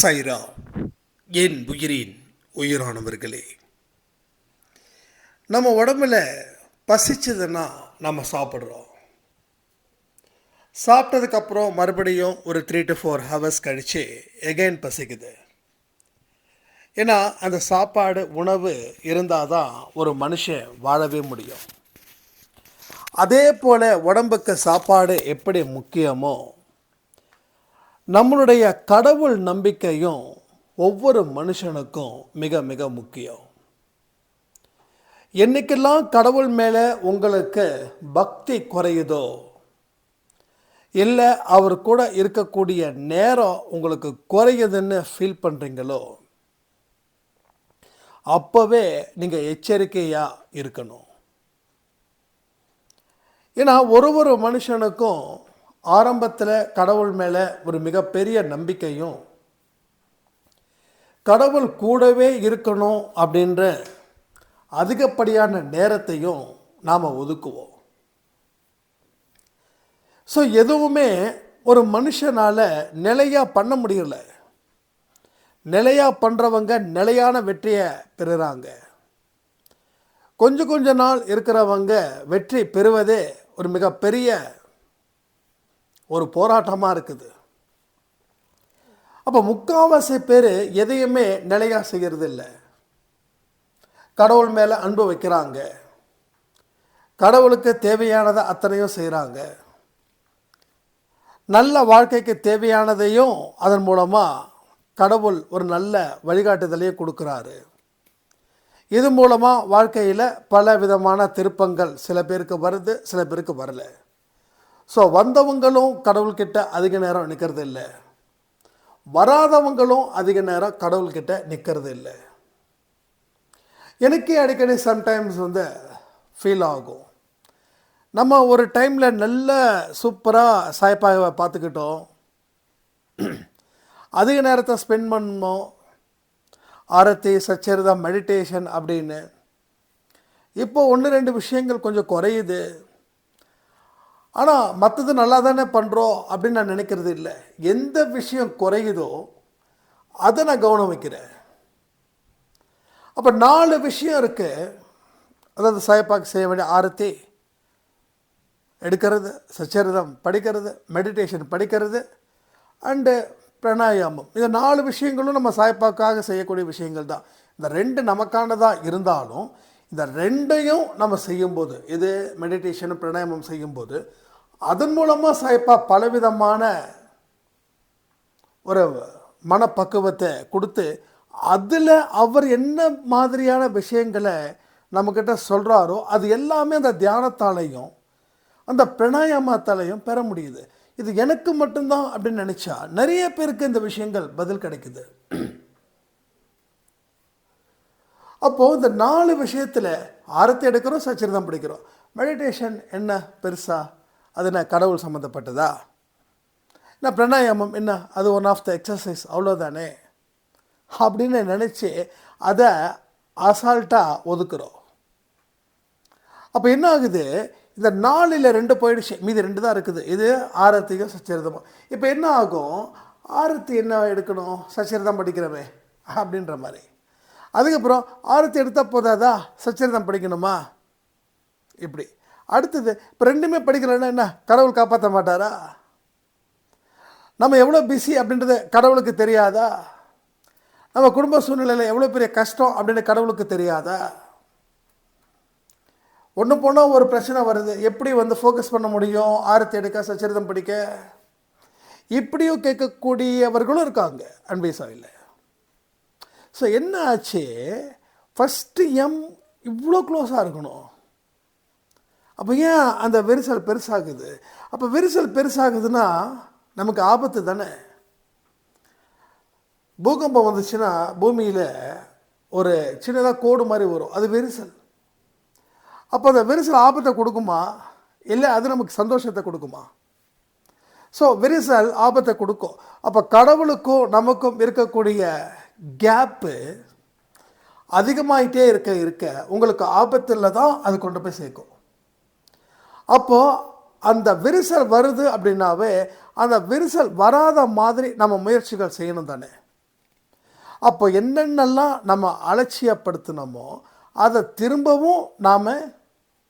சைரா என் உயிரின்? உயிரானவர்களே. நம்ம உடம்புல பசிச்சதுன்னா நம்ம சாப்பிட்றோம். சாப்பிட்டதுக்கப்புறம் மறுபடியும் ஒரு த்ரீ டு ஃபோர் ஹவர்ஸ் கழித்து எகைன் பசிக்குது. ஏன்னா அந்த சாப்பாடு உணவு இருந்தால் தான் ஒரு மனுஷன் வாழவே முடியும். அதே போல் உடம்புக்கு சாப்பாடு எப்படி முக்கியமோ நம்மளுடைய கடவுள் நம்பிக்கையும் ஒவ்வொரு மனுஷனுக்கும் மிக மிக முக்கியம். என்னைக்கெல்லாம் கடவுள் மேலே உங்களுக்கு பக்தி குறையுதோ இல்லை அவர் கூட இருக்கக்கூடிய நேரம் உங்களுக்கு குறையுதுன்னு ஃபீல் பண்ணுறீங்களோ அப்போவே நீங்கள் எச்சரிக்கையாக இருக்கணும். ஏன்னா ஒரு ஒரு மனுஷனுக்கும் ஆரம்பத்தில் கடவுள் மேலே ஒரு மிகப்பெரிய நம்பிக்கையும் கடவுள் கூடவே இருக்கணும் அப்படின்ற அதிகப்படியான நேரத்தையும் நாம் ஒதுக்குவோம். ஸோ எதுவுமே ஒரு மனுஷனால் நிலையாக பண்ண முடியல. நிலையாக பண்ணுறவங்க நிலையான வெற்றியை பெறுகிறாங்க கொஞ்சம் கொஞ்ச நாள் இருக்கிறவங்க வெற்றி பெறுவதே ஒரு மிகப்பெரிய ஒரு போராட்டமாக இருக்குது. அப்போ முக்கால்வாசி பேர் எதையுமே நிலையாக செய்கிறது இல்லை கடவுள் மேலே அன்பு வைக்கிறாங்க. கடவுளுக்கு தேவையானதை அத்தனையும் செய்கிறாங்க நல்ல வாழ்க்கைக்கு தேவையானதையும் அதன் மூலமாக கடவுள் ஒரு நல்ல வழிகாட்டுதலையும் கொடுக்குறாரு. இது மூலமாக வாழ்க்கையில் பல விதமான திருப்பங்கள் சில பேருக்கு வருது சில பேருக்கு வரலை. ஸோ வந்தவங்களும் கடவுள்கிட்ட அதிக நேரம் நிற்கிறது இல்லை வராதவங்களும் அதிக நேரம் கடவுள்கிட்ட நிற்கிறது இல்லை எனக்கே அடிக்கடி சம்டைம்ஸ் வந்து ஃபீல் ஆகும். நம்ம ஒரு டைமில் நல்ல சூப்பராக சாய்ப்பாக பார்த்துக்கிட்டோம். அதிக நேரத்தை ஸ்பெண்ட் பண்ணோம். ஆரத்தி சச்சரிதா மெடிடேஷன் அப்படின்னு. இப்போ ஒன்று ரெண்டு விஷயங்கள் கொஞ்சம் குறையுது. ஆனால் மற்றது நல்லா தானே பண்ணுறோம் அப்படின்னு நான் நினைக்கிறது இல்லை. எந்த விஷயம் குறையுதோ அதை நான் கவனம் வைக்கிறேன். அப்போ நாலு விஷயம் இருக்குது அதாவது சாயப்பாக்கு செய்ய வேண்டிய ஆரத்தி எடுக்கிறது சச்சரிதம் படிக்கிறது மெடிடேஷன் படிக்கிறது அண்டு பிரணாயாமம். இந்த நாலு விஷயங்களும் நம்ம சாய்ப்பாக்காக செய்யக்கூடிய விஷயங்கள் தான். இந்த ரெண்டு நமக்கானதாக இருந்தாலும் இந்த ரெண்டையும் நம்ம செய்யும்போது இது மெடிடேஷன் பிரணாயாமம் செய்யும்போது அதன் மூலமாக சாய்ப்பா பலவிதமான ஒரு மனப்பக்குவத்தை கொடுத்து அதில் அவர் என்ன மாதிரியான விஷயங்களை நம்மக்கிட்ட சொல்கிறாரோ அது எல்லாமே அந்த தியானத்தாலையும் அந்த பிரணாயாமத்தாலையும் பெற முடியுது. இது எனக்கு மட்டும்தான் அப்படின்னு நினச்சா நிறைய பேருக்கு இந்த விஷயங்கள் பதில் கிடைக்குது. அப்போது இந்த நாலு விஷயத்தில் ஆரத்தை எடுக்கிறோம் சச்சரிதம் பிடிக்கிறோம். மெடிடேஷன் என்ன பெருசாக அது என்ன கடவுள் சம்மந்தப்பட்டதா என்ன பிரணாயாமம் என்ன? அது ஒன் ஆஃப் த எக்ஸசைஸ் அவ்வளோதானே அப்படின்னு நினச்சி அதை அசால்ட்டாக ஒதுக்குறோம். அப்போ என்ன ஆகுது? இந்த நாலில் ரெண்டு போயிடுச்சு. மீதி ரெண்டு தான் இருக்குது. இது ஆரத்தியும் சச்சரிதமும். இப்போ என்ன ஆகும்? ஆரத்தி என்ன எடுக்கணும்? சச்சரிதம் படிக்கிறவே அப்படின்ற மாதிரி. அதுக்கப்புறம் ஆரத்தி எடுத்தால் போதாதா? சச்சரிதம் படிக்கணுமா? இப்படி. அடுத்தது இப்போ ரெண்டுமே படிக்கலைன்னா என்ன? கடவுள் காப்பாற்ற மாட்டாரா? நம்ம எவ்வளோ பிஸி அப்படின்றது கடவுளுக்கு தெரியாதா? நம்ம குடும்ப சூழ்நிலையில் எவ்வளோ பெரிய கஷ்டம் அப்படின்னு கடவுளுக்கு தெரியாதா? ஒன்று போனால் ஒரு பிரச்சனை வருது. எப்படி வந்து ஃபோக்கஸ் பண்ண முடியும்? ஆரத்தி எடுக்க சச்சரிதம் படிக்க? இப்படியும் கேட்கக்கூடியவர்களும் இருக்காங்க அன்பேசாவில் ஸோ என்ன ஆச்சு? ஃபஸ்ட்டு எம் இவ்வளோ க்ளோஸாக இருக்கணும். அப்போ ஏன் அந்த விரிசல் பெருசாகுது? அப்போ விரிசல் பெருசாகுதுன்னா நமக்கு ஆபத்து தானே? பூகம்பம் வந்துச்சுன்னா பூமியில் ஒரு சின்னதாக கோடு மாதிரி வரும். அது விரிசல். அப்போ அந்த விரிசல் ஆபத்தை கொடுக்குமா? இல்லை அது நமக்கு சந்தோஷத்தை கொடுக்குமா? ஸோ விரிசல் ஆபத்தை கொடுக்கும். அப்போ கடவுளுக்கும் நமக்கும் இருக்கக்கூடிய கேப்பு அதிகமாயிட்டே இருக்க இருக்க உங்களுக்கு ஆபத்தில் தான் அது கொண்டு போய் சேர்க்கும். அப்போது அந்த விரிசல் வருது அப்படின்னாவே அந்த விரிசல் வராத மாதிரி நம்ம முயற்சிகள் செய்யணும் தானே? அப்போ என்னென்னலாம் நம்ம அலட்சியப்படுத்தினோமோ அதை திரும்பவும் நாம்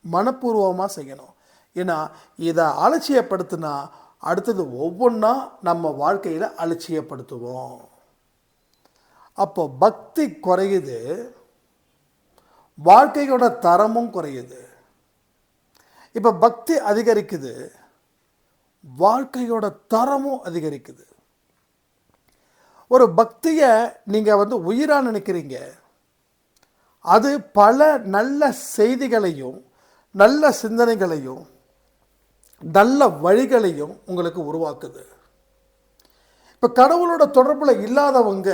மனப்பூர்வமாக செய்யணும். ஏன்னா இதை அலட்சியப்படுத்தினா அடுத்தது ஒவ்வொன்றா நம்ம வாழ்க்கையில் அலட்சியப்படுத்துவோம். அப்போ பக்தி குறையுது வாழ்க்கையோட தரமும் குறையுது. இப்போ பக்தி அதிகரிக்குது. வாழ்க்கையோட தரமும் அதிகரிக்குது. ஒரு பக்தியை நீங்கள் வந்து உயிராக நினைக்கிறீங்க. அது பல நல்ல செய்திகளையும் நல்ல சிந்தனைகளையும் நல்ல வழிகளையும் உங்களுக்கு உருவாக்குது. இப்போ கடவுளோட தொடர்பில் இல்லாதவங்க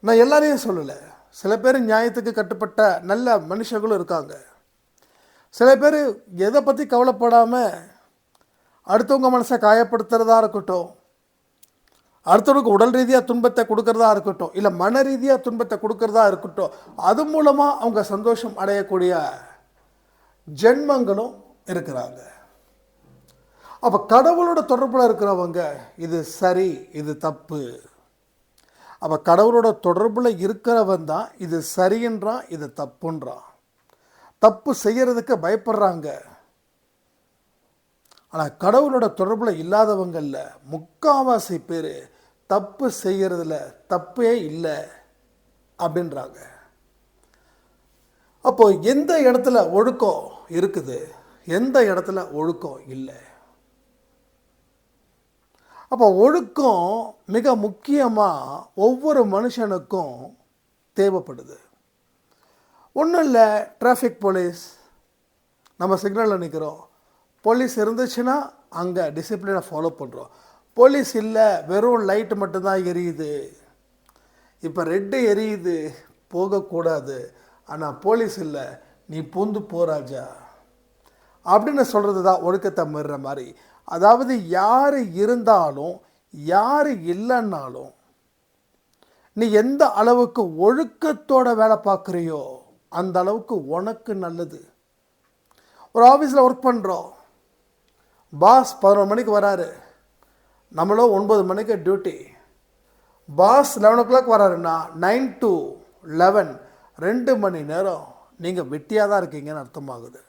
நான் எல்லாரையும் சொல்லலை. சில பேர் நியாயத்துக்கு கட்டுப்பட்ட நல்ல மனுஷங்களும் இருக்காங்க. சில பேர் எதை பற்றி கவலைப்படாமல் அடுத்தவங்க மனசை காயப்படுத்துறதா இருக்கட்டும் அடுத்தவனுக்கு உடல் ரீதியாக துன்பத்தை கொடுக்கறதா இருக்கட்டும் இல்லை மன ரீதியாக துன்பத்தை கொடுக்கறதா இருக்கட்டும் அது மூலமாக அவங்க சந்தோஷம் அடையக்கூடிய ஜென்மங்களும் இருக்கிறாங்க. அப்போ கடவுளோட தொடர்பில் இருக்கிறவங்க இது சரி இது தப்பு. அப்போ கடவுளோட தொடர்பில் இருக்கிறவன் தான் இது சரின்றான் இது தப்புன்றான். தப்பு செய்கிறதுக்கு பயப்படுறாங்க. ஆனால் கடவுளோட தொடர்பில் இல்லாதவங்களில் முக்காவாசி பேர் தப்பு செய்கிறதுல தப்பே இல்லை அப்படின்றாங்க. அப்போ எந்த இடத்துல ஒழுக்கம் இருக்குது? எந்த இடத்துல ஒழுக்கம் இல்லை? அப்போ ஒழுக்கம் மிக முக்கியமாக ஒவ்வொரு மனுஷனுக்கும் தேவைப்படுது. ஒன்றும் இல்லை டிராஃபிக் போலீஸ் நம்ம சிக்னலில் நிற்கிறோம் போலீஸ் இருந்துச்சுன்னா அங்கே டிசிப்ளினை ஃபாலோ பண்ணுறோம் போலீஸ் இல்லை வெறும் லைட்டு மட்டும்தான் எரியுது. இப்போ ரெட்டு எரியுது போகக்கூடாது. ஆனால் போலீஸ் இல்லை நீ பூந்து போராஜா அப்படின்னு சொல்கிறது தான் ஒழுக்கத்தை மீறுற மாதிரி. அதாவது யார் இருந்தாலும் யார் இல்லைன்னாலும் நீ எந்த அளவுக்கு ஒழுக்கத்தோட வேலை பார்க்குறியோ அந்த அளவுக்கு உனக்கு நல்லது. ஒரு ஆஃபீஸில் ஒர்க் பண்ணுறோம் பாஸ் பதினொரு மணிக்கு வராரு. நம்மளும் ஒன்பது மணிக்கு duty pass eleven o'clock வராருன்னா நைன் டு லெவன் ரெண்டு மணி நேரம் நீங்கள் வெட்டியாக தான் இருக்கீங்கன்னு அர்த்தமாகுது.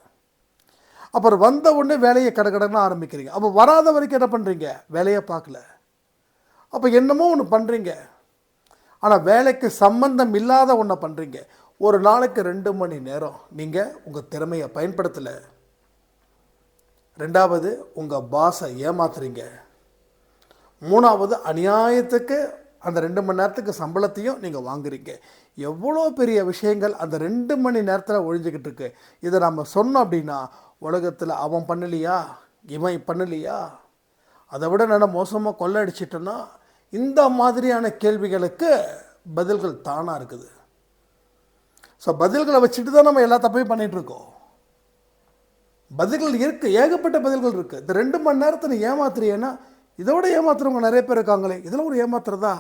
அப்புறம் வந்த உடனே வேலையை கடகடன்னு ஆரம்பிக்கிறீங்க. அப்போ வராத வரைக்கும் என்ன பண்ணுறீங்க வேலையை பார்க்கல. அப்போ என்னமோ ஒன்று பண்ணுறீங்க ஆனால் வேலைக்கு சம்பந்தம் இல்லாத ஒன்றை பண்ணுறீங்க ஒரு நாளைக்கு ரெண்டு மணி நேரம் நீங்கள் உங்கள் திறமையை பயன்படுத்தலை. ரெண்டாவது உங்கள் பாஸை ஏமாத்துறீங்க. மூணாவது அநியாயத்துக்கு அந்த ரெண்டு மணி நேரத்துக்கு சம்பளத்தையும் நீங்கள் வாங்குறீங்க. எவ்வளோ பெரிய விஷயங்கள் அந்த ரெண்டு மணி நேரத்தில் ஒழிஞ்சிக்கிட்டு இருக்கு. இதை நம்ம சொன்னோம் அப்படின்னா உலகத்தில் அவன் பண்ணலையா? இவன் பண்ணலையா? அதை விட நான் மோசமாக கொள்ளடிச்சிட்டேன்னா இந்த மாதிரியான கேள்விகளுக்கு பதில்கள் தானாக இருக்குது. ஸோ பதில்களை வச்சுட்டு தான் நம்ம எல்லா தப்பையும் பண்ணிகிட்டு இருக்கோம் பதில்கள் இருக்குது ஏகப்பட்ட பதில்கள் இருக்குது இந்த ரெண்டு மணி நேரத்தை நீ ஏமாத்துறியேன்னா இதோட ஏமாத்துறவங்க நிறைய பேர் இருக்காங்களே இதில் ஒரு ஏமாத்துறதா?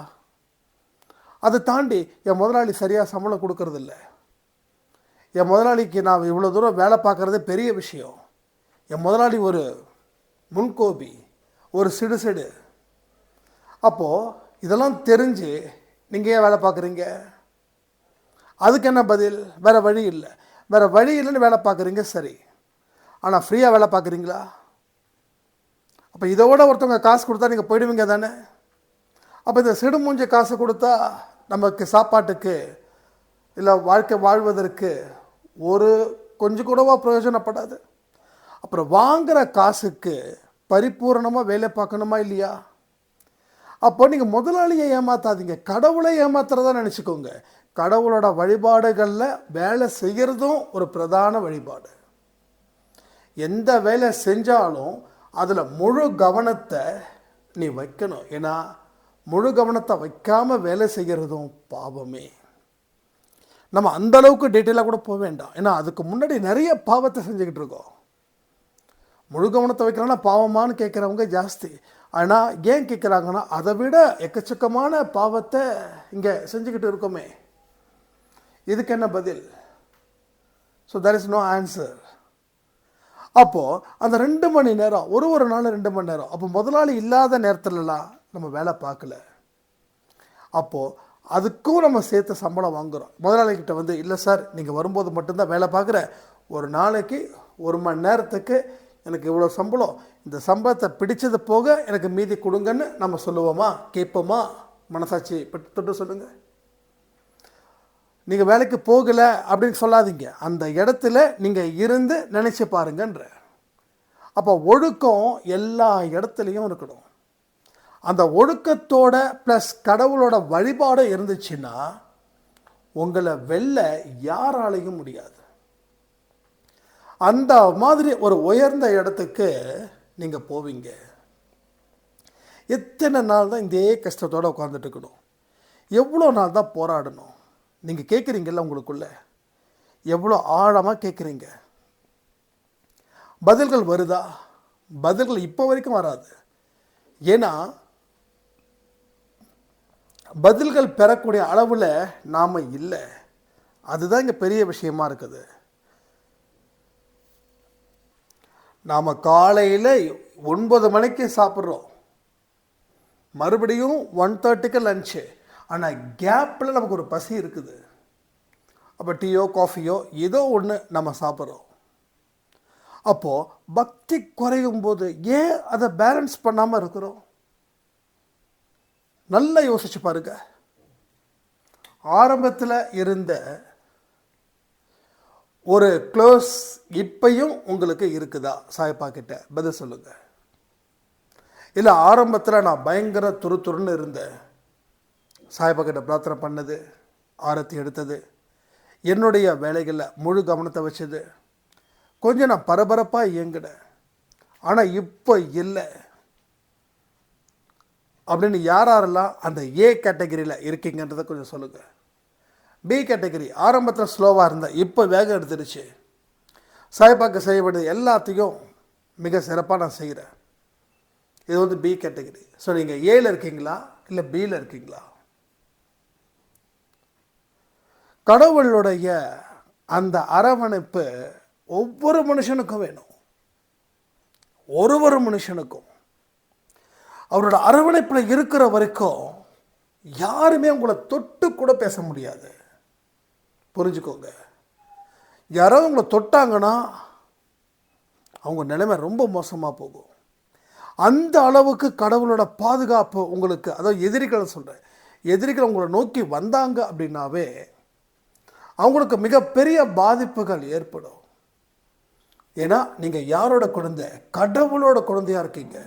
அதை தாண்டி என் முதலாளி சரியாக சம்பளம் கொடுக்கறதில்ல. என் முதலாளிக்கு நான் இவ்வளோ தூரம் வேலை பார்க்குறதே பெரிய விஷயம். என் முதலாளி ஒரு முன்கோபி ஒரு சிடுசிடு. அப்போது இதெல்லாம் தெரிஞ்சு நீங்கள் ஏன் வேலை பார்க்குறீங்க? அதுக்கு என்ன பதில்? வேறு வழி இல்லை. வேறு வழி இல்லைன்னு வேலை பார்க்குறீங்க சரி. ஆனால் ஃப்ரீயாக வேலை பார்க்குறீங்களா? அப்போ இதோட ஒருத்தவங்க காசு கொடுத்தா நீங்கள் போயிடுவீங்க தானே? அப்போ இந்த சிடு மூஞ்சி காசு கொடுத்தா நமக்கு சாப்பாட்டுக்கு இல்லை வாழ்க்கை வாழ்வதற்கு ஒரு கொஞ்சம் கூடவா பிரயோஜனப்படாது. அப்புறம் வாங்குகிற காசுக்கு பரிபூரணமாக வேலை பார்க்கணுமா இல்லையா? அப்போ நீங்கள் முதலாளியை ஏமாற்றாதீங்க கடவுளை ஏமாத்துறதா நினச்சிக்கோங்க. கடவுளோட வழிபாடுகளில் வேலை செய்கிறதும் ஒரு பிரதான வழிபாடு. எந்த வேலை செஞ்சாலும் அதில் முழு கவனத்தை நீ வைக்கணும். ஏன்னா முழு கவனத்தை வைக்காமல் வேலை செய்கிறதும் பாவமே. நம்ம அந்த அளவுக்கு டீட்டெயிலாக கூட போக வேண்டாம். ஏன்னா அதுக்கு முன்னாடி நிறைய பாவத்தை செஞ்சுக்கிட்டு இருக்கோம். முழு கவனத்தை வைக்கிறோன்னா பாவமானு கேட்குறவங்க ஜாஸ்தி. ஆனால் ஏன் கேட்குறாங்கன்னா அதை விட எக்கச்சக்கமான பாவத்தை இங்கே செஞ்சுக்கிட்டு இருக்கோமே. இதுக்கு என்ன பதில்? So there is no answer அப்போது அந்த ரெண்டு மணி நேரம் ஒரு ஒரு நாள் ரெண்டு மணி நேரம் அப்போ முதலாளி இல்லாத நேரத்துலலாம் நம்ம வேலை பார்க்கல. அப்போது அதுக்கும் நம்ம சேர்த்து சம்பளம் வாங்குகிறோம் முதலாளிகிட்ட வந்து இல்லை சார் நீங்கள் வரும்போது மட்டும்தான் வேலை பார்க்குற. ஒரு நாளைக்கு ஒரு மணி நேரத்துக்கு எனக்கு இவ்வளோ சம்பளம் இந்த சம்பளத்தை பிடிச்சது போக எனக்கு மீதி கொடுங்கன்னு நம்ம சொல்லுவோமா? கேட்போமா? மனசாட்சி பட்டு தொட்டு சொல்லுங்கள் நீங்கள் வேலைக்கு போகலை அப்படின்னு சொல்லாதீங்க. அந்த இடத்துல நீங்கள் இருந்து நினச்சி பாருங்கன்ற. அப்போ ஒழுக்கம் எல்லா இடத்துலையும் இருக்கணும். அந்த ஒழுக்கத்தோட ப்ளஸ் கடவுளோட வழிபாடு இருந்துச்சுன்னா உங்களை வெல்ல யாராலையும் முடியாது. அந்த மாதிரி ஒரு உயர்ந்த இடத்துக்கு நீங்கள் போவீங்க. எத்தனை நாள் தான் இதே கஷ்டத்தோடு உட்காந்துட்டு இருக்கணும் எவ்வளோ நாள் தான் போராடணும். நீங்கள் கேட்குறீங்கல்ல உங்களுக்குள்ள. எவ்வளோ ஆழமாக கேட்குறீங்க. பதில்கள் வருதா? பதில்கள் இப்போ வரைக்கும் வராது. ஏன்னா பதில்கள் பெறக்கூடிய அளவில் நாம் இல்லை. அதுதான் இங்கே பெரிய விஷயமா இருக்குது. நாம் காலையில் ஒன்பது மணிக்கு சாப்பிட்றோம். மறுபடியும் ஒன் தேர்ட்டிக்கு லஞ்சு ஆனால் கேப்பில் நமக்கு ஒரு பசி இருக்குது. அப்போ டீயோ காஃபியோ ஏதோ ஒன்று நம்ம சாப்பிட்றோம். அப்போது பக்தி குறையும் போது ஏன் அதை பேலன்ஸ் பண்ணாமல் இருக்கிறோம்? நல்லா யோசிச்சு பாருங்க. ஆரம்பத்தில் இருந்த ஒரு க்ளோஸ் இப்பையும் உங்களுக்கு இருக்குதா? சாயப்பா கிட்ட பதில் சொல்லுங்க. இல்லை ஆரம்பத்தில் நான் பயங்கர துரு துருன்னு இருந்தேன். சாயப்பா கிட்ட பிரார்த்தனை பண்ணது ஆரத்தி எடுத்தது. என்னுடைய வேலைகளில் முழு கவனத்தை வச்சது. கொஞ்சம் நான் பரபரப்பாக இயங்கினேன். ஆனால் இப்போ இல்லை. அப்படின்னு யார் யாரெல்லாம் அந்த ஏ கேட்டகரியில் இருக்கீங்கன்றதை கொஞ்சம் சொல்லுங்கள் பி கேட்டகரி ஆரம்பத்தில் ஸ்லோவாக இருந்தேன் இப்போ வேகம் எடுத்துருச்சு சாய்பாக்கு செய்ய வேண்டியது எல்லாத்தையும் மிக சிறப்பாக நான் செய்கிறேன் இது வந்து பி கேட்டகரி ஸோ நீங்கள் ஏல இருக்கீங்களா? இல்லை பியில் இருக்கீங்களா? கடவுளுடைய அந்த அரவணைப்பு ஒவ்வொரு மனுஷனுக்கும் வேணும். ஒரு ஒரு மனுஷனுக்கும். அவரோட அரவணைப்பில் இருக்கிற வரைக்கும் யாருமே உங்களை தொட்டு கூட பேச முடியாது. புரிஞ்சுக்கோங்க. யாராவது உங்களை தொட்டாங்கன்னா அவங்க நிலைமை ரொம்ப மோசமாக போகும். அந்த அளவுக்கு கடவுளோட பாதுகாப்பு உங்களுக்கு அதாவது எதிரிகளை சொல்கிறேன் எதிரிகள் உங்களை நோக்கி வந்தாங்க அப்படின்னாவே அவங்களுக்கு மிகப்பெரிய பாதிப்புகள் ஏற்படும். ஏன்னா நீங்கள் யாரோட குழந்தை? கடவுளோட குழந்தையாக இருக்கீங்க.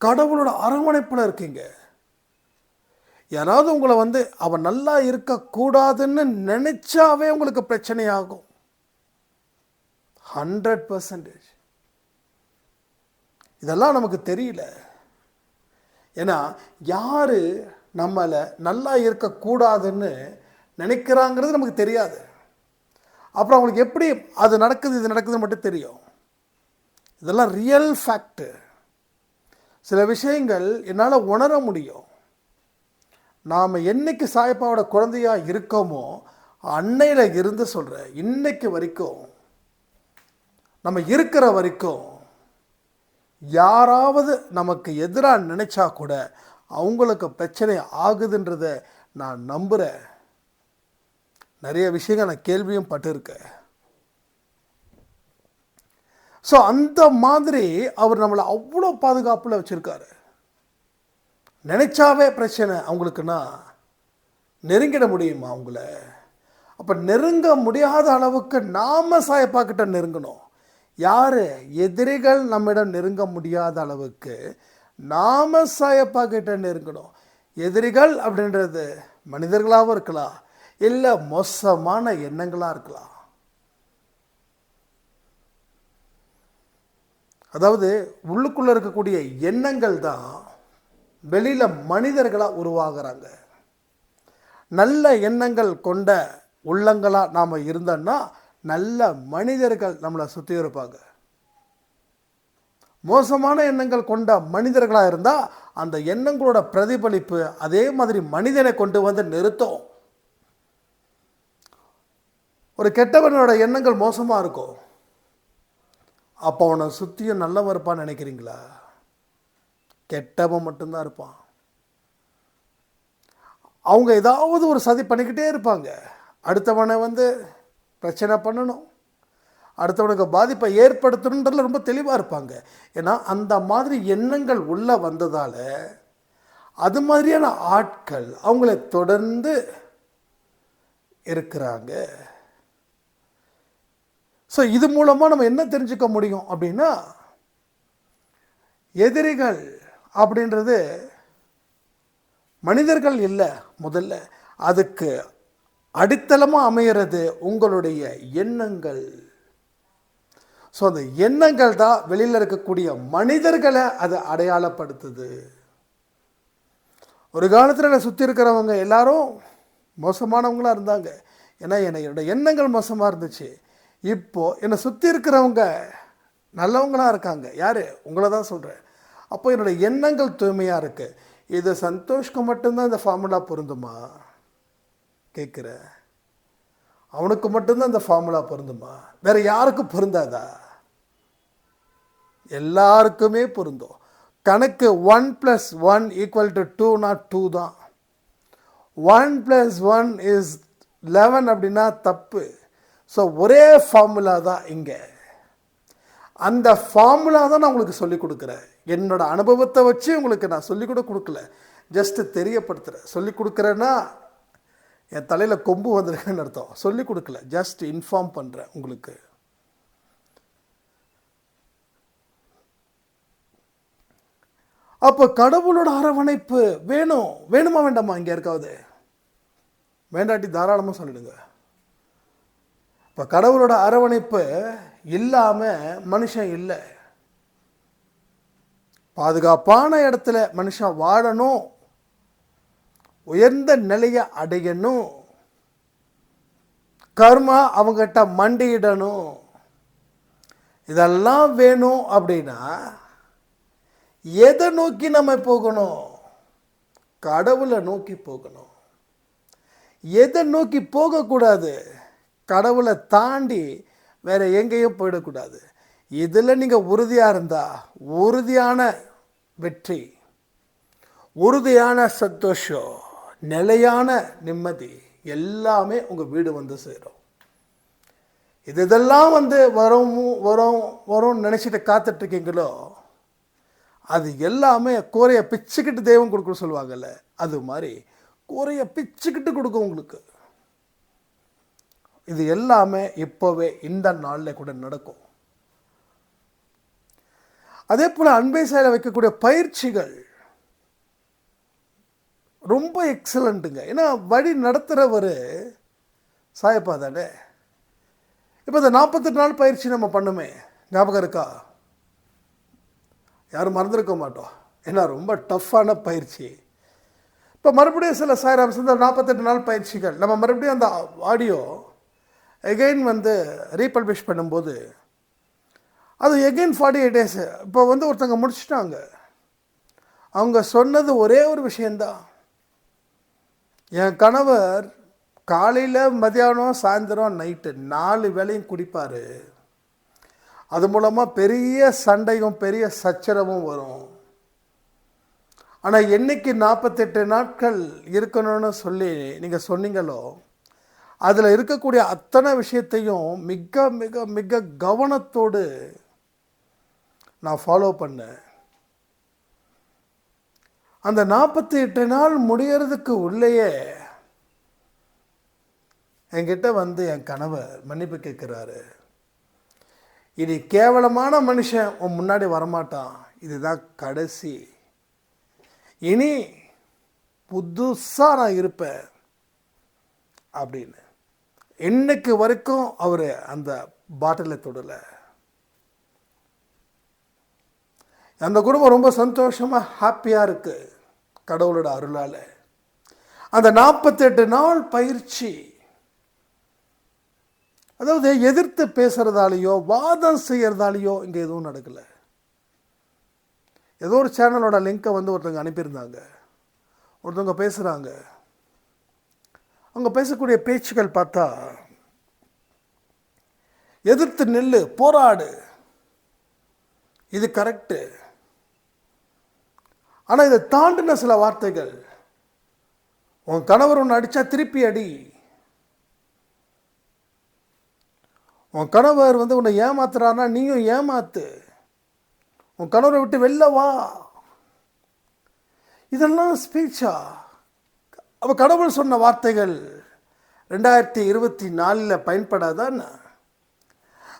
கடவுளோட அரவணைப்பில் இருக்கீங்க. யாராவது உங்களை வந்து அவன் நல்லா இருக்கக்கூடாதுன்னு நினைச்சாவே உங்களுக்கு பிரச்சனையாகும். ஹண்ட்ரட் பர்சன்டேஜ் இதெல்லாம் நமக்கு தெரியல. ஏன்னா யார் நம்மளை நல்லா இருக்கக்கூடாதுன்னு நினைக்கிறாங்கிறது நமக்கு தெரியாது. அப்புறம் அவங்களுக்கு எப்படி அது நடக்குது இது நடக்குதுன்னு மட்டும் தெரியும். இதெல்லாம் ரியல் ஃபேக்ட்டு சில விஷயங்கள் என்னால் உணர முடியும். நாம் என்னைக்கு சாயப்பாவோட குழந்தையாக இருக்கோமோ அன்னையில் இருந்து சொல்கிறேன் இன்னைக்கு வரைக்கும் நம்ம இருக்கிற வரைக்கும் யாராவது நமக்கு எதிராக நினைச்சா கூட அவங்களுக்கு பிரச்சனை ஆகுதுன்றத நான் நம்புகிறேன் நிறைய விஷயங்கள் நான் கேள்வியும் பட்டிருக்கேன். ஸோ அந்த மாதிரி அவர் நம்மளை அவ்வளோ பாதுகாப்பில் வச்சுருக்காரு. நினைச்சாவே பிரச்சனை அவங்களுக்குன்னா நெருங்கிட முடியுமா அவங்கள? அப்போ நெருங்க முடியாத அளவுக்கு நாம் சாயப்பாக்கிட்ட நெருங்கணும். யார்? எதிரிகள் நம்மிடம் நெருங்க முடியாத அளவுக்கு நாம சாயப்பா கிட்ட நெருங்கணும். எதிரிகள் அப்படின்றது மனிதர்களாகவும் இருக்கலாம். இல்லை மோசமான எண்ணங்களாக இருக்கலாம். அதாவது உள்ளுக்குள்ளே இருக்கக்கூடிய எண்ணங்கள் தான் வெளியில் மனிதர்களாக உருவாகிறாங்க. நல்ல எண்ணங்கள் கொண்ட உள்ளங்களாக நாம் இருந்தோன்னா நல்ல மனிதர்கள் நம்மளை சுற்றி இருப்பாங்க. மோசமான எண்ணங்கள் கொண்ட மனிதர்களாக இருந்தால் அந்த எண்ணங்களோட பிரதிபலிப்பு அதே மாதிரி மனிதனை கொண்டு வந்து நிறுத்தும். ஒரு கெட்டவனோட எண்ணங்கள் மோசமாக இருக்கும். அப்போ அவனை சுற்றியும் நல்லவன் இருப்பான்னு நினைக்கிறீங்களா? கெட்டவன் மட்டும்தான் இருப்பான். அவங்க ஏதாவது ஒரு சதி பண்ணிக்கிட்டே இருப்பாங்க. அடுத்தவனை வந்து பிரச்சனை பண்ணணும். அடுத்தவனுக்கு பாதிப்பை ஏற்படுத்தணுன்றதுல ரொம்ப தெளிவாக இருப்பாங்க. ஏன்னா அந்த மாதிரி எண்ணங்கள் உள்ளே வந்ததால் அது மாதிரியான ஆட்கள் அவங்கள தொடர்ந்து இருக்கிறாங்க. ஸோ இது மூலமாக நம்ம என்ன தெரிஞ்சுக்க முடியும் அப்படின்னா எதிரிகள் அப்படின்றது மனிதர்கள் இல்லை முதல்ல. அதுக்கு அடித்தளமாக அமைகிறது உங்களுடைய எண்ணங்கள். ஸோ அந்த எண்ணங்கள் தான் வெளியில் இருக்கக்கூடிய மனிதர்களை அது அடையாளப்படுத்துது. ஒரு காலத்தில் என்னை சுற்றி இருக்கிறவங்க எல்லாரும் மோசமானவங்களாக இருந்தாங்க. ஏன்னா என்னோட எண்ணங்கள் மோசமாக இருந்துச்சு. இப்போது என்னை சுற்றி இருக்கிறவங்க நல்லவங்களாக இருக்காங்க. யார்? உங்களை தான் சொல்கிறேன் அப்போ என்னோட எண்ணங்கள் தூய்மையாக இருக்குது இது சந்தோஷ்க்கு மட்டும்தான் இந்த ஃபார்முலா பொருந்துமா? கேட்குறேன் அவனுக்கு மட்டும்தான் இந்த ஃபார்முலா பொருந்துமா? வேறு யாருக்கும் பொருந்தாதா? எல்லாருக்குமே பொருந்தும். கணக்கு one plus one equal to two not two தான். One plus one is eleven அப்படின்னா தப்பு. ஸோ ஒரே ஃபார்முலா தான் இங்கே. அந்த ஃபார்முலா தான் நான் உங்களுக்கு சொல்லிக் கொடுக்குறேன். என்னோட அனுபவத்தை வச்சு உங்களுக்கு நான் சொல்லிக் கூட கொடுக்கல. ஜஸ்ட்டு தெரியப்படுத்துகிறேன் சொல்லிக் கொடுக்குறேன்னா என் தலையில் கொம்பு வந்திருக்குன்னு அர்த்தம். சொல்லிக் கொடுக்கல ஜஸ்ட் இன்ஃபார்ம் பண்ணுறேன் உங்களுக்கு. அப்போ கடவுளோட அரவணைப்பு வேணும். வேணுமா வேண்டாமா இங்கே இருக்காவது வேண்டாட்டி தாராளமாக சொல்லிடுங்க. இப்போ கடவுளோட அரவணைப்பு இல்லாமல் மனுஷன் இல்லை. பாதுகாப்பான இடத்துல மனுஷன் வாழணும். உயர்ந்த நிலையை அடையணும். கர்மா அவங்ககிட்ட மண்டியிடணும். இதெல்லாம் வேணும் அப்படின்னா எதை நோக்கி நம்ம போகணும்? கடவுளை நோக்கி போகணும். எதை நோக்கி போகக்கூடாது? கடவுளை தாண்டி வேற எங்கேயும் போயிடக்கூடாது. இதில் நீங்கள் உறுதியாக இருந்தால் உறுதியான வெற்றி. உறுதியான சந்தோஷம் நிலையான நிம்மதி எல்லாமே உங்கள் வீடு வந்து சேரும். இது இதெல்லாம் வந்து வரும் வரும் வரும்னு நினச்சிட்டு காத்துட்ருக்கீங்களோ அது எல்லாமே கூரையை பிச்சுக்கிட்டு தெய்வம் கொடுக்குற சொல்லுவாங்கல்ல அது மாதிரி கூரையை பிச்சுக்கிட்டு கொடுக்கும் உங்களுக்கு. இது எல்லாமே இப்போவே இந்த நாளில் கூட நடக்கும். அதே போல் அன்பை சாயில் வைக்கக்கூடிய பயிற்சிகள் ரொம்ப எக்ஸலண்ட்டுங்க ஏன்னா வழி நடத்துகிறவர் சாயப்பா தானே? இப்போ இந்த நாற்பத்தெட்டு நாள் பயிற்சி நம்ம பண்ணுமே ஞாபகம் இருக்கா? யாரும் மறந்துருக்க மாட்டோம். ஏன்னா ரொம்ப டஃப்பான பயிற்சி. இப்போ மறுபடியும் சில சாயிரம் இந்த நாற்பத்தெட்டு நாள் பயிற்சிகள். நம்ம மறுபடியும் அந்த ஆடியோ எகெயின் வந்து ரீபப்ளிஷ் பண்ணும்போது அது எகெயின் ஃபார்ட்டி எயிட் டேஸ் இப்போ வந்து ஒருத்தங்க முடிச்சிட்டாங்க. அவங்க சொன்னது ஒரே ஒரு விஷயந்தான் என் கணவர் காலையில் மதியானம் சாயந்தரம் நைட்டு நாலு வேலையும் குடிப்பார். அது மூலமாக பெரிய சண்டையும் பெரிய சச்சரவும் வரும். ஆனால் என்னைக்கு நாற்பத்தெட்டு நாட்கள் இருக்கணும்னு சொல்லி நீங்கள் சொன்னீங்களோ அதில் இருக்கக்கூடிய அத்தனை விஷயத்தையும் மிக மிக மிக கவனத்தோடு நான் ஃபாலோ பண்ணேன். அந்த நாற்பத்தி எட்டு நாள் முடியறதுக்கு உள்ளேயே என்கிட்ட வந்து என் கணவர் மன்னிப்பு கேட்குறாரு. இனி கேவலமான மனுஷன் உன் முன்னாடி வரமாட்டான். இதுதான் கடைசி. இனி புதுசாக நான் இருப்பேன் அப்படின்னு. இன்னைக்கு வரைக்கும் அவர் அந்த பாட்டிலை தொடலை. அந்த குடும்பம் ரொம்ப சந்தோஷமாக ஹாப்பியாக இருக்குது கடவுளோட அருளால். அந்த நாற்பத்தெட்டு நாள் பயிற்சி. அதாவது எதிர்த்து பேசுகிறதாலேயோ வாதம் செய்கிறதாலேயோ இங்கே எதுவும் நடக்கலை. ஏதோ ஒரு சேனலோட லிங்க்கை வந்து ஒருத்தவங்க அனுப்பியிருந்தாங்க. ஒருத்தவங்க பேசுகிறாங்க அவங்க பேசக்கூடிய பேச்சுக்கள் பார்த்தா எதிர்த்து நெல் போராடு. இது கரெக்டு ஆனால் இதை தாண்டின சில வார்த்தைகள். உன் கணவர் ஒன்று அடித்தா திருப்பி அடி. உன் கணவர் வந்து உன்னை ஏமாத்துறாருன்னா நீயும் ஏமாத்து. உன் கணவரை விட்டு வெளில வா. இதெல்லாம் ஸ்பீச்சா அப்போ கடவுள் சொன்ன வார்த்தைகள் ரெண்டாயிரத்தி இருபத்தி நாலில் பயன்படாதான்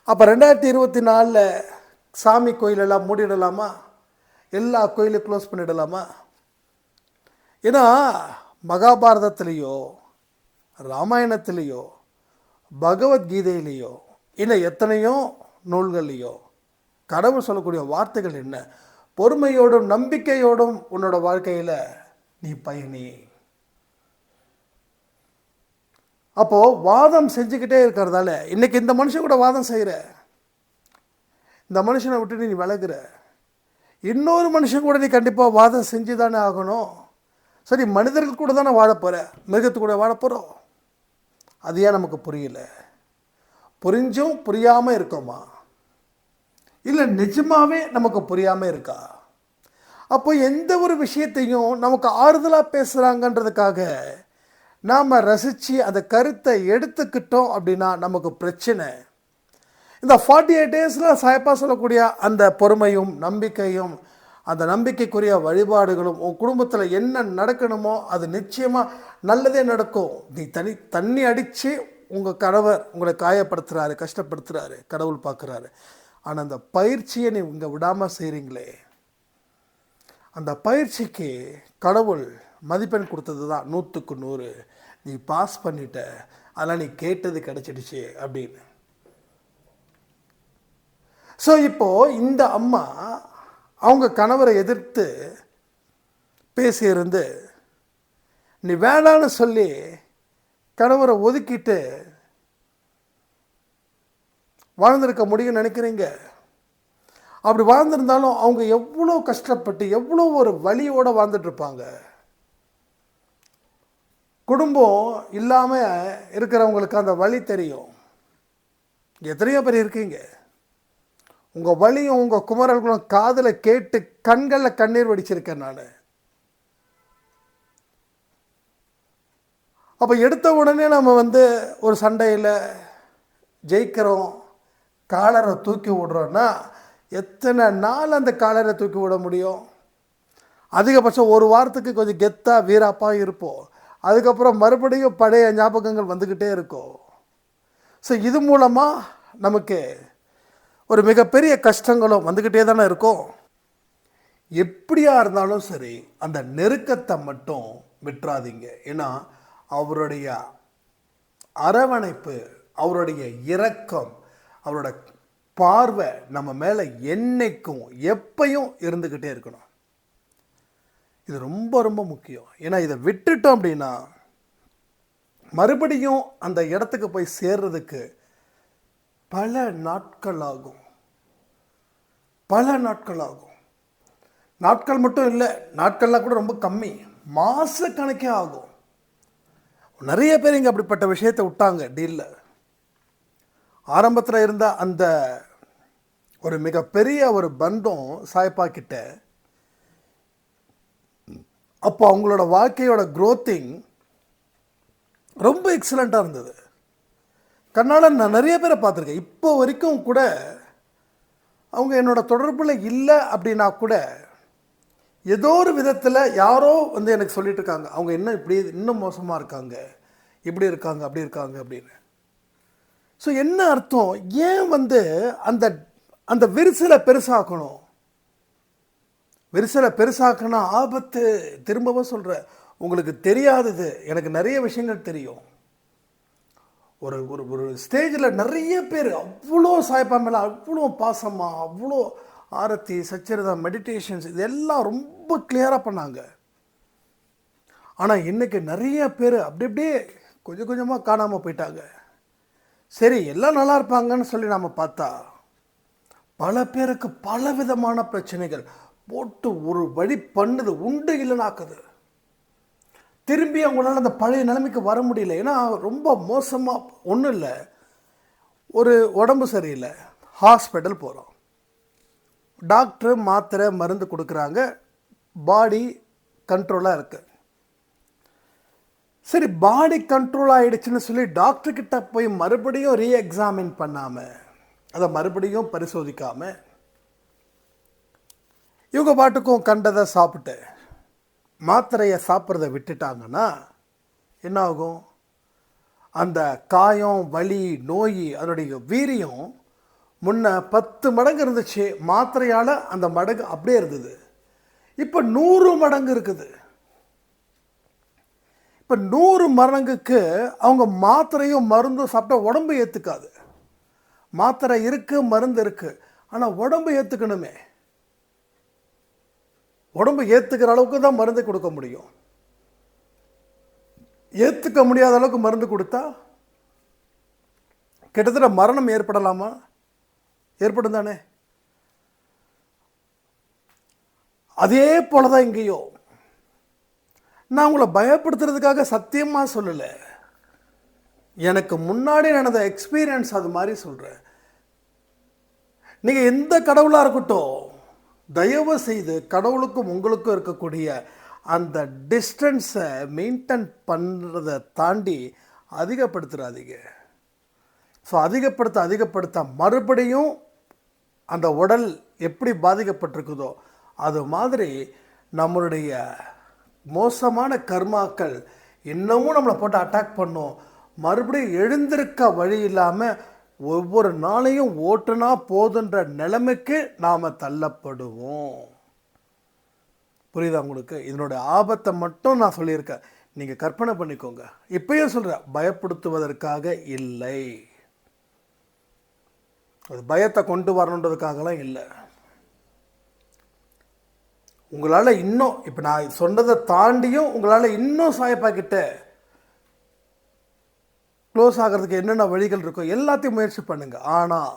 அப்போ ரெண்டாயிரத்தி இருபத்தி நாலில் சாமி கோயிலெல்லாம் மூடிடலாமா? எல்லா கோயிலையும் க்ளோஸ் பண்ணிடலாமா? ஏன்னா மகாபாரதத்துலேயோ ராமாயணத்துலேயோ பகவத்கீதையிலேயோ இன்னும் எத்தனையோ நூல்கள்லையோ கடவுள் சொல்லக்கூடிய வார்த்தைகள் என்ன? பொறுமையோடும் நம்பிக்கையோடும் உன்னோட வாழ்க்கையில் நீ பயணி. அப்போது வாதம் செஞ்சுக்கிட்டே இருக்கிறதால இன்றைக்கி இந்த மனுஷன் கூட வாதம் செய்கிற இந்த மனுஷனை விட்டுட்டு நீ விலகுற. இன்னொரு மனுஷன் கூட நீ கண்டிப்பாக வாதம் செஞ்சு தானே ஆகணும். சரி மனிதர்கள் கூட தானே வாழ போகிற மிருகத்து கூட வாழ போகிறோம் அது ஏன் நமக்கு புரியல? புரிஞ்சும் புரியாமல் இருக்கோமா? இல்லை நிஜமாகவே நமக்கு புரியாமல் இருக்கா? அப்போ எந்த ஒரு விஷயத்தையும் நமக்கு ஆறுதலாக பேசுகிறாங்கன்றதுக்காக நாம் ரசித்து அந்த கருத்தை எடுத்துக்கிட்டோம் அப்படின்னா நமக்கு பிரச்சனை. இந்த ஃபார்ட்டி எயிட் டேஸில் சாய்ப்பாக சொல்லக்கூடிய அந்த பொறுமையும் நம்பிக்கையும் அந்த நம்பிக்கைக்குரிய வழிபாடுகளும் உன் குடும்பத்தில் என்ன நடக்கணுமோ அது நிச்சயமாக நல்லதே நடக்கும். நீ தனி தண்ணி அடித்து உங்கள் கணவர் உங்களை காயப்படுத்துகிறாரு கஷ்டப்படுத்துகிறாரு கடவுள் பார்க்குறாரு ஆனால் அந்த பயிற்சியை நீ இங்கே விடாமல் செய்கிறீங்களே அந்த பயிற்சிக்கு கடவுள் மதிப்பெண் கொடுத்தது தான் நூற்றுக்கு நூறு. நீ பாஸ் பண்ணிட்ட அதெல்லாம் நீ கேட்டது கிடச்சிடுச்சு அப்படின்னு. ஸோ இப்போது இந்த அம்மா அவங்க கணவரை எதிர்த்து பேசியிருந்து நீ வேணான்னு சொல்லி கணவரை ஒதுக்கிட்டு வாழ்ந்திருக்க முடியும்னு நினைக்கிறீங்க? அப்படி வாழ்ந்திருந்தாலும் அவங்க எவ்வளோ கஷ்டப்பட்டு எவ்வளோ ஒரு வழியோடு வாழ்ந்துட்டுருப்பாங்க. குடும்பம் இல்லாமல் இருக்கிறவங்களுக்கு அந்த வழி தெரியும். எத்தனையோ பேர் இருக்கீங்க. உங்கள் வழியும் உங்கள் குமரல்களும் காதில் கேட்டு கண்களில் கண்ணீர் வடிச்சிருக்கேன் நான். அப்போ எடுத்த உடனே நம்ம வந்து ஒரு சண்டையில் ஜெயிக்கிறோம் காலரை தூக்கி விடுறோன்னா எத்தனை நாள் அந்த காலரை தூக்கி விட முடியும்? அதிகபட்சம் ஒரு வாரத்துக்கு கொஞ்சம் கெத்தாக வீராப்பாக இருப்போம். அதுக்கப்புறம் மறுபடியும் பழைய ஞாபகங்கள் வந்துக்கிட்டே இருக்கும். ஸோ இது மூலமாக நமக்கு ஒரு மிகப்பெரிய கஷ்டங்களும் வந்துக்கிட்டே தானே இருக்கும். எப்படியா இருந்தாலும் சரி அந்த நெருக்கத்தை மட்டும் விட்டுறாதீங்க. ஏன்னா அவருடைய அரவணைப்பு அவருடைய இரக்கம் அவரோட பார்வை நம்ம மேலே என்னைக்கும் எப்பையும் இருந்துக்கிட்டே இருக்கணும். இது ரொம்ப ரொம்ப முக்கியம். ஏன்னா இதை விட்டுட்டோம் அப்படின்னா மறுபடியும் அந்த இடத்துக்கு போய் சேர்றதுக்கு பல நாட்கள் ஆகும். பல நாட்கள் ஆகும் நாட்கள் மட்டும் இல்லை நாட்கள்லாம் கூட ரொம்ப கம்மி. மாதக்கணக்கே ஆகும். நிறைய பேர் இங்கே அப்படிப்பட்ட விஷயத்தை விட்டாங்க டீலில். ஆரம்பத்தில் இருந்த அந்த ஒரு மிகப்பெரிய ஒரு பந்தம் சாய்ப்பா கிட்ட அப்போ அவங்களோட வாழ்க்கையோட க்ரோத்திங் ரொம்ப எக்ஸலண்ட்டாக இருந்தது. கண்ணால் நான் நிறைய பேரை பார்த்துருக்கேன். இப்போ வரைக்கும் கூட அவங்க என்னோட தொடர்பில் இல்லை அப்படின்னா கூட ஏதோ ஒரு விதத்தில் யாரோ வந்து எனக்கு சொல்லிட்டு இருக்காங்க. அவங்க இன்னும் இப்படி இன்னும் மோசமாக இருக்காங்க. இப்படி இருக்காங்க அப்படி இருக்காங்க அப்படின்னு. ஸோ என்ன அர்த்தம்? ஏன் வந்து அந்த அந்த விரிசலை பெருசாக்கணும்? விரிசலை பெருசாக்கணும் ஆபத்து. திரும்பவும் சொல்கிறேன் உங்களுக்கு தெரியாதது. எனக்கு நிறைய விஷயங்கள் தெரியும். ஒரு ஒரு ஒரு ஸ்டேஜில் நிறைய பேர் அவ்வளோ சாய்ப்பா மேலே அவ்வளோ பாசமாக அவ்வளோ ஆரத்தி சச்சரிதம் மெடிடேஷன்ஸ் இதெல்லாம் ரொம்ப கிளியராக பண்ணாங்க. ஆனால் இன்றைக்கி நிறைய பேர் அப்படி அப்படியே கொஞ்சம் கொஞ்சமாக காணாமல் போயிட்டாங்க. சரி எல்லாம் நல்லா இருப்பாங்கன்னு சொல்லி நாம் பார்த்தா பல பேருக்கு பல விதமான பிரச்சனைகள். போட்டு ஒரு வழி பண்ணுது உண்டு இல்லைனாக்குது திரும்பி அவங்களால அந்த பழைய நிலைமைக்கு வர முடியல. ஏன்னா ரொம்ப மோசமாக ஒன்றும் இல்லை. ஒரு உடம்பு சரியில்லை. ஹாஸ்பிட்டல் போகிறோம் டாக்டர் மாத்திரை மருந்து கொடுக்குறாங்க. பாடி கண்ட்ரோலாக இருக்குது சரி பாடி கண்ட்ரோல் ஆகிடுச்சின்னு சொல்லி டாக்டர்கிட்ட போய் மறுபடியும் ரீ எக்ஸாமின் பண்ணாமல் அதை மறுபடியும் பரிசோதிக்காமல் இவங்க பாட்டுக்கும் கண்டதை சாப்பிட்டு மாத்திரையை சாப்பிட்றத விட்டுட்டாங்கன்னா என்ன ஆகும் அந்த காயம் வலி நோய் அதனுடைய வீரியம் முன்ன பத்து மடங்கு இருந்துச்சு. மாத்திரையால் அந்த மடங்கு அப்படியே இருந்தது. இப்போ நூறு மடங்கு இருக்குது. இப்போ நூறு மடங்குக்கு அவங்க மாத்திரையும் மருந்தும் சாப்பிட்டா உடம்பு ஏற்றுக்காது மாத்திரை இருக்குது மருந்து இருக்குது ஆனால் உடம்பு ஏற்றுக்கணுமே உடம்பு ஏற்றுக்கிற அளவுக்கு தான் மருந்து கொடுக்க முடியும். ஏற்றுக்க முடியாத அளவுக்கு மருந்து கொடுத்தா கிட்டத்தட்ட மரணம் ஏற்படலாமா? ஏற்படும் தானே. அதே போல தான் இங்கேயோ. நான் உங்களை பயப்படுத்துறதுக்காக சத்தியமாக சொல்லலை. எனக்கு முன்னாடி நடந்த எக்ஸ்பீரியன்ஸ் அது மாதிரி சொல்கிறேன் நீங்கள் எந்த கடவுளாக இருக்கட்டும் தயவு செய்து கடவுளுக்கும் உங்களுக்கும் இருக்கக்கூடிய அந்த டிஸ்டன்ஸை மெயின்டைன் பண்ணுறதை தாண்டி அதிகப்படுத்துறாதீங்க. ஸோ அதிகப்படுத்த அதிகப்படுத்த மறுபடியும் அந்த உடல் எப்படி பாதிக்கப்பட்டிருக்குதோ அது மாதிரி நம்மளுடைய மோசமான கர்மாக்கள் இன்னமும் நம்மளை போட்டு அட்டாக் பண்ணும். மறுபடியும் எழுந்திருக்க வழி இல்லாமல் ஒவ்வொரு நாளையும் ஓட்டுனா போதுன்ற நிலைமைக்கு நாம் தள்ளப்படுவோம். புரியுதா உங்களுக்கு? இதனுடைய ஆபத்தை மட்டும் நான் சொல்லியிருக்கேன். நீங்கள் கற்பனை பண்ணிக்கோங்க. இப்பயும் சொல்கிறேன் பயப்படுத்துவதற்காக இல்லை. அது பயத்தை கொண்டு வரணுன்றதுக்காகலாம் இல்லை. உங்களால் இன்னும் இப்போ நான் சொன்னதை தாண்டியும் உங்களால் இன்னும் சாயப்பாக்கிட்ட க்ளோஸ் ஆகிறதுக்கு என்னென்ன வழிகள் இருக்கோ எல்லாத்தையும் முயற்சி பண்ணுங்கள் ஆனால்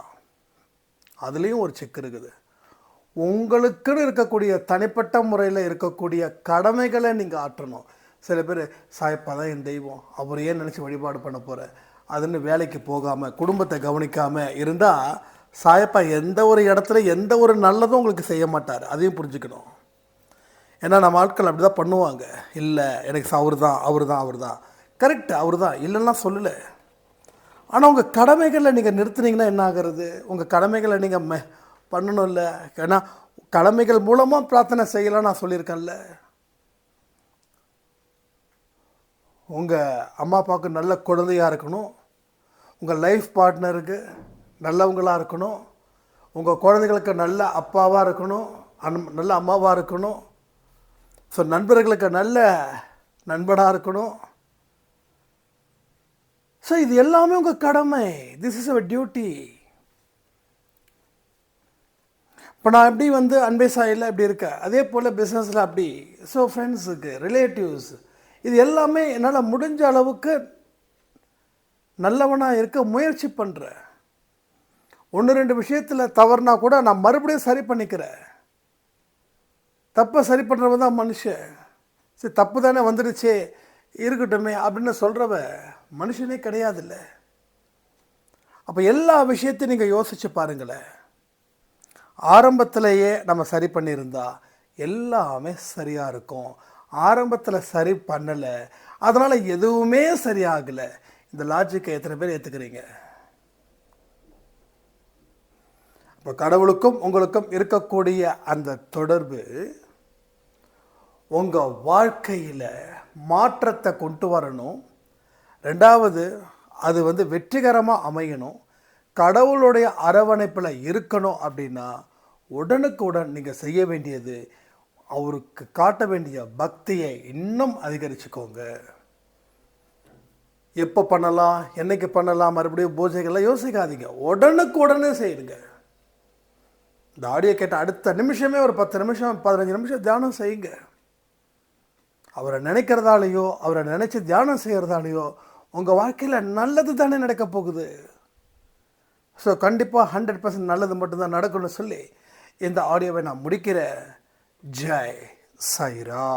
அதுலேயும் ஒரு செக் இருக்குது. உங்களுக்குன்னு இருக்கக்கூடிய தனிப்பட்ட முறையில் இருக்கக்கூடிய கடமைகளை நீங்கள் ஆற்றணும். சில பேர் சாயப்பா தான் என் தெய்வம். அவர் ஏன் நினச்சி வழிபாடு பண்ண போகிறேன் அதுன்னு வேலைக்கு போகாமல் குடும்பத்தை கவனிக்காமல் இருந்தால் சாயப்பா எந்த ஒரு இடத்துல எந்த ஒரு நல்லதும் உங்களுக்கு செய்ய மாட்டார். அதையும் புரிஞ்சுக்கணும். ஏன்னா நம்ம ஆட்கள் அப்படி தான் பண்ணுவாங்க. இல்லை எனக்கு அவர் தான் அவர் தான் அவர் தான் கரெக்ட் அவர் தான் இல்லைன்னா சொல்லலை. ஆனால் உங்கள் கடமைகளை நீங்கள் நிறுத்துனீங்கன்னா என்ன ஆகிறது? உங்கள் கடமைகளை நீங்கள் மெ பண்ணணும்ல. ஏன்னா கடமைகள் மூலமாக பிரார்த்தனை செய்யலாம் நான் சொல்லியிருக்கேன்ல. உங்கள் அம்மா அப்பாவுக்கு நல்ல குழந்தையாக இருக்கணும். உங்கள் லைஃப் பார்ட்னருக்கு நல்லவங்களாக இருக்கணும். உங்கள் குழந்தைகளுக்கு நல்ல அப்பாவாக இருக்கணும். அன் நல்ல அம்மாவாக இருக்கணும். ஸோ நண்பர்களுக்கு நல்ல நண்பனாக இருக்கணும். ஸோ இது எல்லாமே உங்கள் கடமை. திஸ் இஸ் அவர் டியூட்டி இப்போ நான் எப்படி வந்து அன்பை சாயில் இப்படி இருக்கேன் அதே போல் பிஸ்னஸில் அப்படி. ஸோ ஃப்ரெண்ட்ஸுக்கு ரிலேட்டிவ்ஸ் இது எல்லாமே என்னால் முடிஞ்ச அளவுக்கு நல்லவனாக இருக்க முயற்சி பண்ணுறேன் ஒன்று ரெண்டு விஷயத்தில் தவறுனா கூட நான் மறுபடியும் சரி பண்ணிக்கிறேன். தப்பை சரி பண்ணுறவன் தான் மனுஷன். சரி தப்பு தானே வந்துடுச்சே இருக்கட்டுமே அப்படின்னு சொல்கிறவ மனுஷனே கிடையாதுல்ல. அப்போ எல்லா விஷயத்தையும் நீங்கள் யோசித்து பாருங்களேன். ஆரம்பத்திலேயே நம்ம சரி பண்ணியிருந்தா எல்லாமே சரியாக இருக்கும். ஆரம்பத்தில் சரி பண்ணலை. அதனால் எதுவுமே சரியாகலை. இந்த லாஜிக்கை எத்தனை பேர் ஏற்றுக்கிறீங்க இப்போ கடவுளுக்கும் உங்களுக்கும் இருக்கக்கூடிய அந்த தொடர்பு உங்கள் வாழ்க்கையில் மாற்றத்தை கொண்டு வரணும். ரெண்டாவது அது வந்து வெற்றிகரமாக அமையணும். கடவுளுடைய அரவணைப்பில் இருக்கணும் அப்படின்னா உடனுக்குடன் நீங்கள் செய்ய வேண்டியது அவருக்கு காட்ட வேண்டிய பக்தியை இன்னும் அதிகரிச்சுக்கோங்க. எப்போ பண்ணலாம் என்னைக்கு பண்ணலாம் மறுபடியும் பூஜைகள்லாம் யோசிக்காதீங்க. உடனுக்கு உடனே செய்யுங்க. இந்த ஆடியோ கேட்ட அடுத்த நிமிஷமே ஒரு பத்து நிமிஷம் பதினஞ்சு நிமிஷம் தியானம் செய்யுங்க. அவரை நினைக்கிறதாலேயோ அவரை நினச்சி தியானம் செய்கிறதாலேயோ உங்கள் வாழ்க்கையில் நல்லது தானே நடக்க போகுது? ஸோ கண்டிப்பாக ஹண்ட்ரட் பர்சன்ட் நல்லது மட்டும்தான் நடக்கும்னு சொல்லி இந்த ஆடியோவை நான் முடிக்கிறேன். ஜெய் சாய்ரா